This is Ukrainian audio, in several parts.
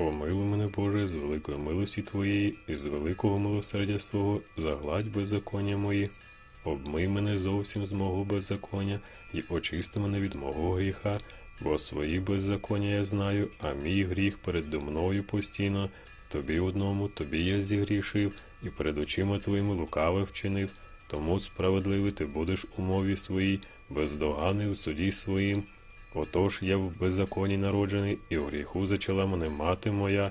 Помилуй мене, Боже, з великої милості Твоєї і з великого милосердя свого, загладь беззаконня мої. Обмий мене зовсім з мого беззаконня і очисти мене від мого гріха, бо свої беззаконня я знаю, а мій гріх передо мною постійно. Тобі одному, тобі я зігрішив, і перед очима твоїми лукаве вчинив. Тому справедливий ти будеш у мові своїй, бездоганий у суді своїм. Отож я в беззаконні народжений, і в гріху зачала мене мати моя.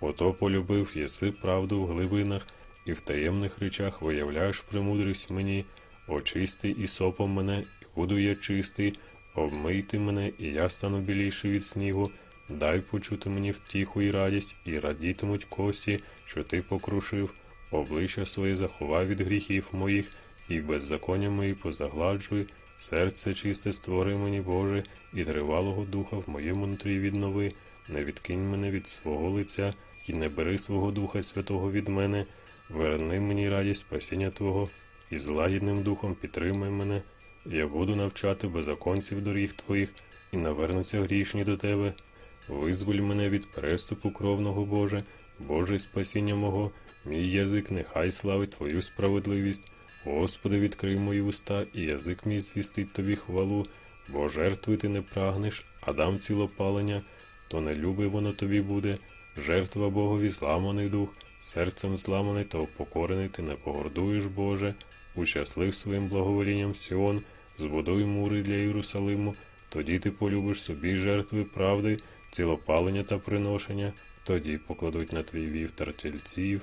Ото полюбив єси правду в глибинах, і в таємних речах виявляєш премудрість мені. Очисти і сопом мене, і буду я чистий, обмийте мене, і я стану біліший від снігу. Дай почути мені втіху і радість, і радітимуть кості, що ти покрушив, обличчя своє заховай від гріхів моїх, і беззаконня мої позагладжуй, серце чисте створи мені, Боже, і тривалого духа в моєму нутрі віднови, не відкинь мене від свого лиця, і не бери свого Духа Святого від мене, верни мені радість спасіння Твого, і з лагідним духом підтримай мене. Я буду навчати беззаконців доріг Твоїх, і навернуться грішні до Тебе. Визволь мене від переступу кровного Боже, Боже спасіння мого, мій язик нехай славить Твою справедливість. Господи, відкрий мої уста, і язик мій звістить Тобі хвалу, бо жертви ти не прагнеш, а дам цілопалення, то не любий воно тобі буде. Жертва Богові зламаний дух, серцем зламаний та упокорений ти не погордуєш, Боже. Ущаслив своїм благоволінням Сіон, збудуй мури для Єрусалиму, тоді ти полюбиш собі жертви правди, цілопалення та приношення, тоді покладуть на твій вівтар тельців,